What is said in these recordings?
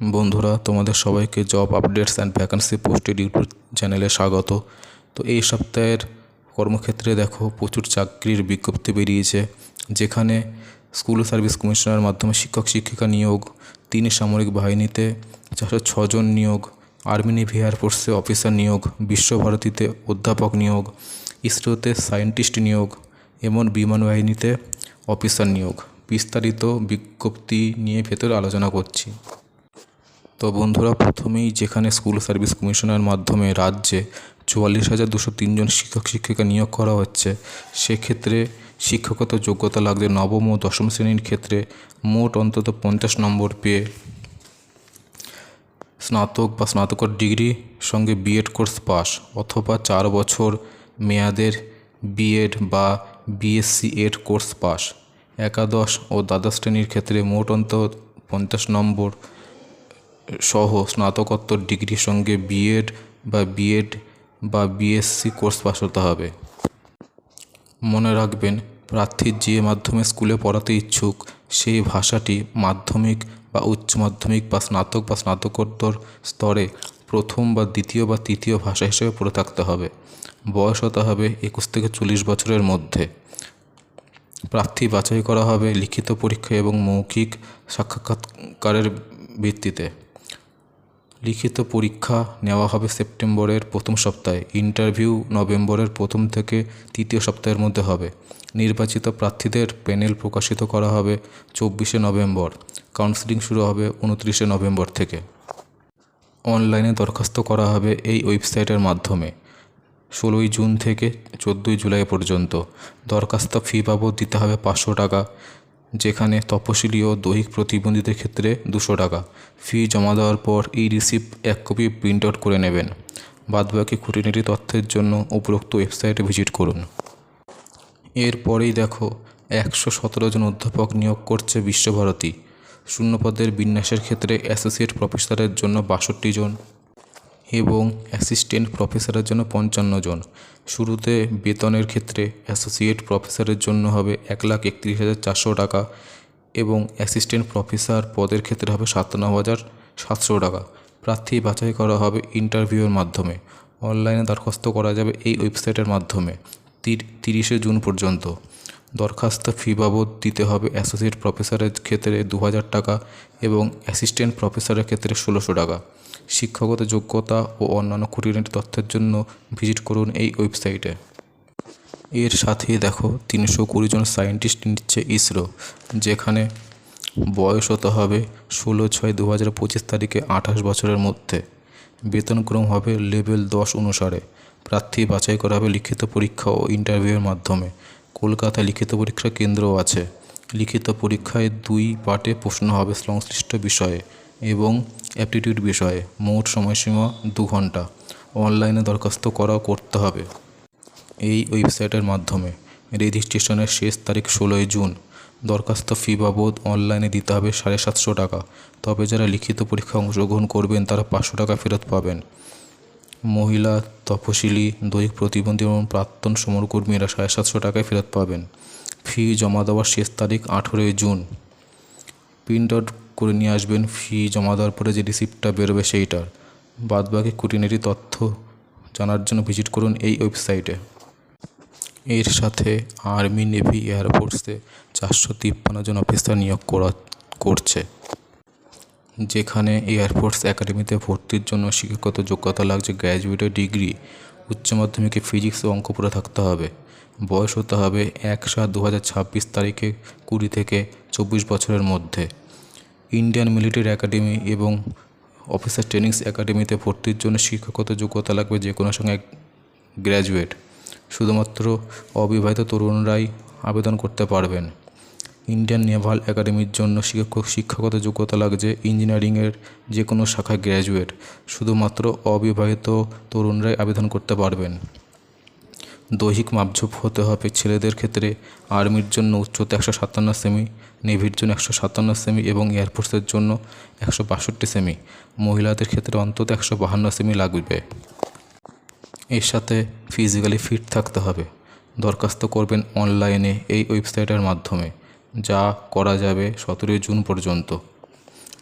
বন্ধুরা, তোমাদের সবাইকে job updates and vacancy posted YouTube চ্যানেলে স্বাগত। তো এই সপ্তাহের কর্মক্ষেত্রে দেখো, প্রচুর চাকরির বিজ্ঞপ্তি বেরিয়েছে, যেখানে স্কুল সার্ভিস কমিশনের মাধ্যমে শিক্ষক শিক্ষিকা নিয়োগ, তিনি সামরিক বাহিনীতে চারশো ছজন নিয়োগ, আর্মি নেভি এয়ারফোর্সে অফিসার নিয়োগ, বিশ্বভারতীতে অধ্যাপক নিয়োগ, ইসরোতে সায়েন্টিস্ট নিয়োগ, এমন বিমান বাহিনীতে অফিসার নিয়োগ। বিস্তারিত বিজ্ঞপ্তি নিয়ে ভেতরে আলোচনা করছি। তো বন্ধুরা, প্রথমেই যেখানে স্কুল সার্ভিস কমিশনের মাধ্যমে রাজ্যে চুয়াল্লিশ হাজার দুশো তিনজন শিক্ষক, শিক্ষিকা নিয়োগ করা হচ্ছে, সেক্ষেত্রে শিক্ষকত যোগ্যতা লাগবে নবম ও দশম শ্রেণির ক্ষেত্রে মোট অন্তত পঞ্চাশ নম্বর পেয়ে স্নাতক বা স্নাতকোত্তর ডিগ্রি সঙ্গে বিএড কোর্স পাস অথবা চার বছর মেয়াদের বিএড বা বিএসসি এড কোর্স পাস একাদশ ও দ্বাদশ শ্রেণির ক্ষেত্রে মোট অন্তত পঞ্চাশ নম্বর সহ স্নাতকোত্তর ডিগ্রির সঙ্গে বিএড বা বিএড বা বিএসসি কোর্স পাস হতে হবে। মনে রাখবেন, প্রার্থী যে মাধ্যমে স্কুলে পড়াতে ইচ্ছুক, সেই ভাষাটি মাধ্যমিক বা উচ্চ মাধ্যমিক বা স্নাতক বা স্নাতকোত্তর স্তরে প্রথম বা দ্বিতীয় বা তৃতীয় ভাষা হিসেবে পড়ে থাকতে হবে। বয়স হতে হবে একুশ থেকে চল্লিশ বছরের মধ্যে। প্রার্থী বাছাই করা হবে লিখিত পরীক্ষা এবং মৌখিক সাক্ষাৎকারের ভিত্তিতে। লিখিত পরীক্ষা নেওয়া হবে সেপ্টেম্বরের প্রথম সপ্তাহে। ইন্টারভিউ নভেম্বরের প্রথম থেকে তৃতীয় সপ্তাহের মধ্যে হবে। নির্বাচিত প্রার্থীদের প্যানেল প্রকাশিত করা হবে চব্বিশে নভেম্বর। কাউন্সেলিং শুরু হবে উনত্রিশে নভেম্বর থেকে। অনলাইনে দরখাস্ত করা হবে এই ওয়েবসাইটের মাধ্যমে। ষোলোই জুন থেকে চোদ্দোই জুলাই পর্যন্ত। দরখাস্ত ফি বাবদ দিতে হবে পাঁচশো টাকা। যেখানে তপশিলি ও দৈহিক প্রতিবন্ধীদের ক্ষেত্রে দুশো টাকা। ফি জমা দেওয়ার পর এই রিসিপ্ট এক কপি প্রিন্ট আউট করে নেবেন। বাদবাকি খুঁটিনাটি তথ্যের জন্য উপরোক্ত ওয়েবসাইটে ভিজিট করুন। এরপরেই দেখো, একশো সতেরো জন অধ্যাপক নিয়োগ করছে বিশ্বভারতী। শূন্যপদের বিন্যাসের ক্ষেত্রে অ্যাসোসিয়েট প্রফেসরের জন্য বাষট্টি জন। এবং অ্যাসিস্ট্যান্ট প্রফেসরের জন্য পঞ্চান্ন জন। শুরুতে বেতনের ক্ষেত্রে অ্যাসোসিয়েট প্রফেসরের জন্য হবে এক লাখ একত্রিশ হাজার চারশো টাকা এবং অ্যাসিস্ট্যান্ট প্রফেসর পদের ক্ষেত্রে হবে সাতান্ন হাজার সাতশো টাকা। প্রার্থী বাছাই করা হবে ইন্টারভিউয়ের মাধ্যমে। অনলাইনে দরখাস্ত করা যাবে এই ওয়েবসাইটের মাধ্যমে। তিরিশে জুন পর্যন্ত। দরখাস্ত ফি বাবদ দিতে হবে অ্যাসোসিয়েট প্রফেসরের ক্ষেত্রে দু হাজার টাকা এবং অ্যাসিস্ট্যান্ট প্রফেসরের ক্ষেত্রে ষোলোশো টাকা। শিক্ষাগত যোগ্যতা ও অন্যান্য খুঁটিনাটি তথ্যের জন্য ভিজিট করুন এই ওয়েবসাইটে। এর সাথে দেখো, তিনশো কুড়ি জন সায়েন্টিস্ট নিচ্ছে ইসরো, যেখানে বয়স হতে হবে ষোলো ছয় দু হাজার পঁচিশ তারিখে আঠাশ বছরের মধ্যে। বেতনক্রম হবে লেভেল দশ অনুসারে। প্রার্থী বাছাই করা হবে লিখিত পরীক্ষা ও ইন্টারভিউয়ের মাধ্যমে। কলকাতায় লিখিত পরীক্ষা কেন্দ্রও আছে। লিখিত পরীক্ষায় দুই পার্টে প্রশ্ন হবে সংশ্লিষ্ট বিষয়ে এবং অ্যাপটিটিউড বিষয়ে। মোট সময়সীমা দু ঘণ্টা। অনলাইনে দরখাস্ত করাও করতে হবে। এই ওয়েবসাইটের মাধ্যমে। রেজিস্ট্রেশনের শেষ তারিখ ষোলোই জুন। দরখাস্ত ফি বাবদ অনলাইনে দিতে হবে সাড়ে সাতশো টাকা। তবে যারা লিখিত পরীক্ষায় অংশগ্রহণ করবেন, তারা পাঁচশো টাকা ফেরত পাবেন। মহিলা, তপশিলি, দৈহিক প্রতিবন্ধী এবং প্রাক্তন সমরকর্মীরা সাড়ে সাতশো টাকায় ফেরত পাবেন। ফি জমা দেওয়ার শেষ তারিখ আঠেরোই জুন। প্রিন্ট আউট করে নিয়ে আসবেন, ফি জমা দেওয়ার পরে যে রিসিপ্টটা বেরোবে সেইটার বাদবাকি খুঁটিনাটি তথ্য জানার জন্য ভিজিট করুন এই ওয়েবসাইটে। এর সাথে আর্মি, নেভি, এয়ারফোর্সে চারশো তিপ্পান্ন জন অফিসার নিয়োগ করা, করছে। যেখানে এয়ারফোর্স একাডেমিতে ভর্তির জন্য শিক্ষাগত যোগ্যতা লাগছে গ্র্যাজুয়েটের ডিগ্রি উচ্চ মাধ্যমিকে ফিজিক্স ও অঙ্ক পড়ে থাকতে হবে। বয়স হতে হবে এক সাত দু হাজার ছাব্বিশ তারিখে কুড়ি থেকে চব্বিশ বছরের মধ্যে। ইন্ডিয়ান মিলিটারি একাডেমি এবং অফিসার ট্রেনিংস একাডেমিতে ভর্তির জন্য শিক্ষাগত যোগ্যতা লাগবে যে কোনো সঙ্গে গ্র্যাজুয়েট শুধুমাত্র অবিবাহিত তরুণরাই আবেদন করতে পারবেন। ইন্ডিয়ান নেভাল একাডেমির জন্য শিক্ষক শিক্ষাগত যোগ্যতা লাগছে ইঞ্জিনিয়ারিংয়ের যে কোনো শাখায় গ্র্যাজুয়েট। শুধুমাত্র অবিবাহিত তরুণরাই আবেদন করতে পারবেন। দৈহিক মাপঝোপ হতে হবে ছেলেদের ক্ষেত্রে। আর্মির জন্য উচ্চতা একশো সাতান্ন সেমি, নেভির জন্য একশো সাতান্ন সেমি এবং এয়ারফোর্সের জন্য একশো বাষট্টি সেমি। মহিলাদের ক্ষেত্রে অন্তত একশো বাহান্ন সেমি লাগবে। এর সাথে ফিজিক্যালি ফিট থাকতে হবে। দরখাস্ত করবেন অনলাইনে এই ওয়েবসাইটের মাধ্যমে। যা করা যাবে সতেরোই জুন পর্যন্ত।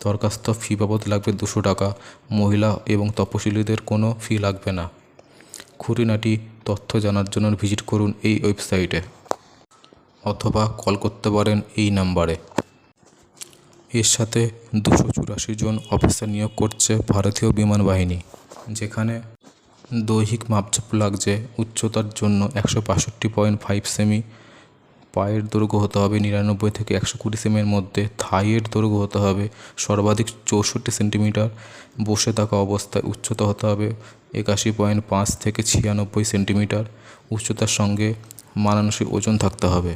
দরখাস্ত ফি বাবদ লাগবে দুশো টাকা। মহিলা এবং তপশিলীদের কোনো ফি লাগবে না। খুঁটিনাটি তথ্য জানার জন্য ভিজিট করুন এই ওয়েবসাইটে অথবা কল করতে পারেন এই নাম্বারে এর সাথে দুশো চুরাশি জন অফিসার নিয়োগ করছে ভারতীয় বিমান বাহিনী, যেখানে দৈহিক মাপঝোপ লাগছে উচ্চতার জন্য একশো বাষট্টি পয়েন্ট ফাইভ সেমি পায়ের দৈর্ঘ্য হতে হবে নিরানব্বই থেকে একশো কুড়ি সেমির মধ্যে। থাইয়ের দৈর্ঘ্য হতে হবে সর্বাধিক চৌষট্টি সেন্টিমিটার। বসে থাকা অবস্থায় উচ্চতা হতে হবে একাশি পয়েন্ট পাঁচ থেকে ছিয়ানব্বই সেন্টিমিটার। উচ্চতার সঙ্গে মানানসই ওজন থাকতে হবে।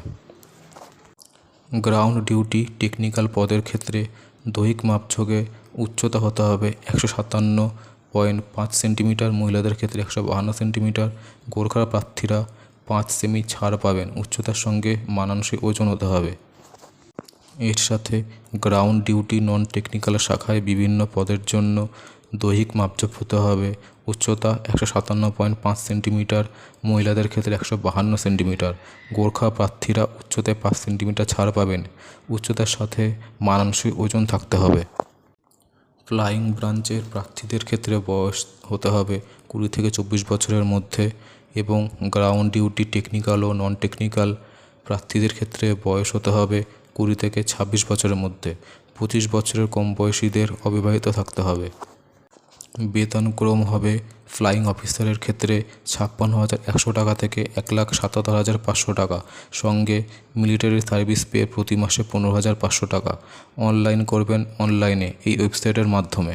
গ্রাউন্ড ডিউটি টেকনিক্যাল পদের ক্ষেত্রে দৈহিক মাপঝোঁকে উচ্চতা হতে হবে একশো সাতান্ন পয়েন্ট পাঁচ সেন্টিমিটার। মহিলাদের ক্ষেত্রে একশো বাহান্ন সেন্টিমিটার। গোর্খার প্রার্থীরা পাঁচ সেমি ছাড় পাবেন। উচ্চতার সঙ্গে মানানসই ওজন হতে হবে। এর সাথে গ্রাউন্ড ডিউটি নন টেকনিক্যাল শাখায় বিভিন্ন পদের জন্য দৈহিক মাপঝোপ হতে হবে। উচ্চতা একশো সাতান্ন পয়েন্ট পাঁচ সেন্টিমিটার, মহিলাদের ক্ষেত্রে একশো বাহান্ন সেন্টিমিটার। গোর্খা প্রার্থীরা উচ্চতায় পাঁচ সেন্টিমিটার ছাড় পাবেন। উচ্চতার সাথে মানানসই ওজন থাকতে হবে। ফ্লাইং ব্রাঞ্চের প্রার্থীদের ক্ষেত্রে বয়স হতে হবে কুড়ি থেকে চব্বিশ বছরের মধ্যে। এবং গ্রাউন্ড ডিউটি টেকনিক্যাল ও নন টেকনিক্যাল প্রার্থীদের ক্ষেত্রে বয়স হতে হবে কুড়ি থেকে ছাব্বিশ বছরের মধ্যে। পঁচিশ বছরের কম বয়সীদের অবিবাহিত থাকতে হবে। বেতনক্রম হবে ফ্লাইং অফিসারের ক্ষেত্রে ছাপ্পান্ন হাজার একশো টাকা থেকে এক লাখ সাতাত্তর হাজার পাঁচশো টাকা। সঙ্গে মিলিটারি সার্ভিস পেয়ে প্রতি মাসে পনেরো হাজার পাঁচশো টাকা। অনলাইন করবেন অনলাইনে এই ওয়েবসাইটের মাধ্যমে।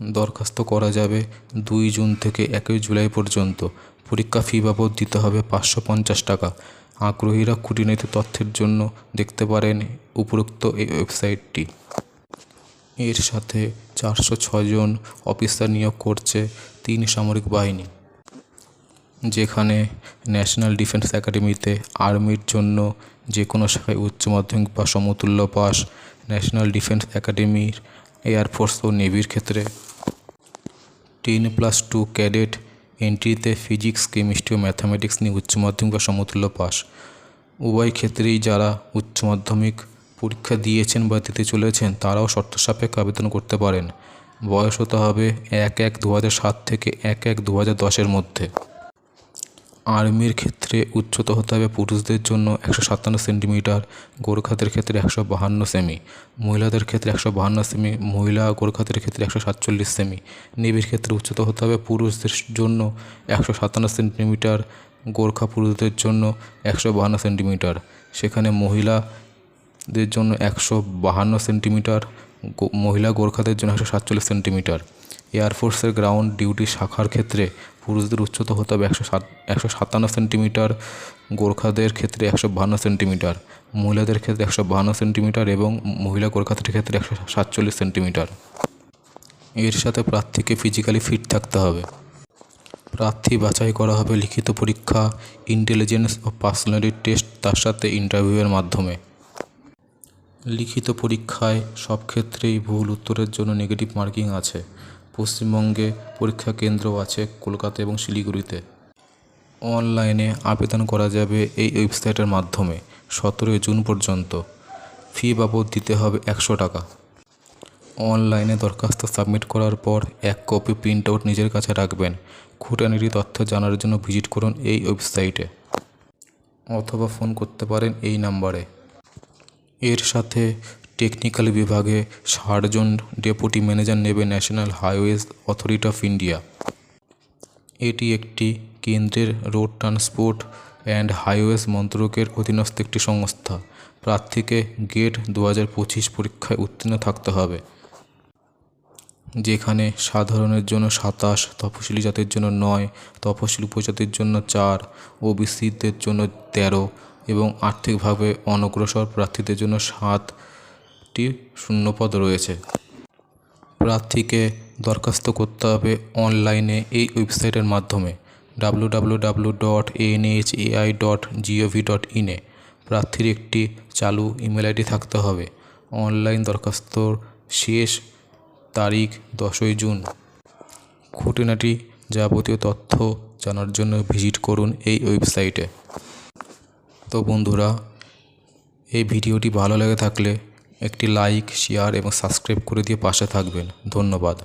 দরখাস্ত করা যাবে দুই জুন থেকে একই জুলাই পর্যন্ত। পরীক্ষা ফি বাবদ দিতে হবে পাঁচশো পঞ্চাশ টাকা। আগ্রহীরা খুঁটিনাটি তথ্যের জন্য দেখতে পারেন উপরোক্ত এই ওয়েবসাইটটি। এর সাথে চারশো ছজন অফিসার নিয়োগ করছে তিন সামরিক বাহিনী। যেখানে ন্যাশনাল ডিফেন্স একাডেমিতে আর্মির জন্য যে কোনো শাখায় উচ্চ মাধ্যমিক বা সমতুল্য পাস, ন্যাশনাল ডিফেন্স একাডেমির এয়ারফোর্স ও নেভির ক্ষেত্রে। টেন প্লাস টু ক্যাডেট এন্ট্রিতে ফিজিক্স, কেমিস্ট্রি ও ম্যাথামেটিক্স নিয়ে উচ্চ মাধ্যমিক বা সমতুল্য পাস। উভয় ক্ষেত্রেই যারা উচ্চ মাধ্যমিক পরীক্ষা দিয়েছেন বা দিতে চলেছেন, তারাও শর্ত সাপেক্ষে আবেদন করতে পারেন। বয়স হতে হবে এক এক দু সাত থেকে এক এক দু হাজার দশের মধ্যে। আর্মির ক্ষেত্রে উচ্চতা হতে হবে পুরুষদের জন্য একশো সাতান্ন সেন্টিমিটার, গোর্খাদের ক্ষেত্রে একশো বাহান্ন সেমি, মহিলাদের ক্ষেত্রে একশো বাহান্ন সেমি, মহিলা গোর্খাদের ক্ষেত্রে একশো সাতচল্লিশ সেমি। নেভির ক্ষেত্রে উচ্চতা হতে হবে পুরুষদের জন্য একশো সাতান্ন সেন্টিমিটার, গোর্খা পুরুষদের জন্য একশো বাহান্ন সেন্টিমিটার। সেখানে মহিলাদের জন্য একশো বাহান্ন সেন্টিমিটার মহিলা গোর্খাদের জন্য একশো সাতচল্লিশ সেন্টিমিটার। এয়ারফোর্সের গ্রাউন্ড ডিউটি শাখার ক্ষেত্রে পুরুষদের উচ্চতা হতে হবে একশো সাত, একশো সাতান্ন সেন্টিমিটার, গোর্খাদের ক্ষেত্রে একশো বাহান্ন সেন্টিমিটার, মহিলাদের ক্ষেত্রে একশো বাহান্ন সেন্টিমিটার এবং মহিলা গোর্খাদের ক্ষেত্রে একশো সাতচল্লিশ সেন্টিমিটার। এর সাথে প্রার্থীকে ফিজিক্যালি ফিট থাকতে হবে। প্রার্থী বাছাই করা হবে লিখিত পরীক্ষা ইন্টেলিজেন্স ও পার্সোনালিটি টেস্ট তার সাথে ইন্টারভিউয়ের মাধ্যমে। লিখিত পরীক্ষায় সব ক্ষেত্রেই ভুল উত্তরের জন্য নেগেটিভ মার্কিং আছে। পশ্চিমবঙ্গে পরীক্ষা কেন্দ্র আছে কলকাতা এবং শিলিগুড়িতে। অনলাইনে আবেদন করা যাবে এই ওয়েবসাইটের মাধ্যমে, সতেরোই জুন পর্যন্ত। ফি বাবদ দিতে হবে একশো টাকা। অনলাইনে দরখাস্ত সাবমিট করার পর এক কপি প্রিন্ট আউট নিজের কাছে রাখবেন। খুঁটানিটি তথ্য জানার জন্য ভিজিট করুন এই ওয়েবসাইটে। অথবা ফোন করতে পারেন এই নাম্বারে। এর সাথে টেকনিক্যাল বিভাগে ষাটজন ডেপুটি ম্যানেজার নেবে national highways authority of India. এটি একটি কেন্দ্রের রোড ট্রান্সপোর্ট অ্যান্ড হাইওয়েজ মন্ত্রকের অধীনস্থ একটি সংস্থা। প্রার্থীকে গেট দু পঁচিশ পরীক্ষায় উত্তীর্ণ থাকতে হবে, যেখানে সাধারণের জন্য সাতাশ তপশিলি জাতির জন্য নয় তপশিলি উপজাতির জন্য চার, ওবিসিদের জন্য তেরো এবং আর্থিকভাবে অনগ্রসর প্রার্থীদের জন্য সাতটি শূন্যপদ রয়েছে। প্রার্থীকে দরখাস্ত করতে হবে অনলাইনে এই ওয়েবসাইটের মাধ্যমে। W W dot dot G O V dot ইনে প্রার্থীর একটি চালু ইমেল আইডি থাকতে হবে। অনলাইন দরখাস্তর শেষ তারিখ দশই জুন। খুঁটিনাটি যাবতীয় তথ্য জানার জন্য ভিজিট করুন এই ওয়েবসাইটে। তো বন্ধুরা, এই ভিডিওটি ভালো লেগে থাকলে একটি লাইক শেয়ার এবং সাবস্ক্রাইব করে দিয়ে পাশে থাকবেন। ধন্যবাদ।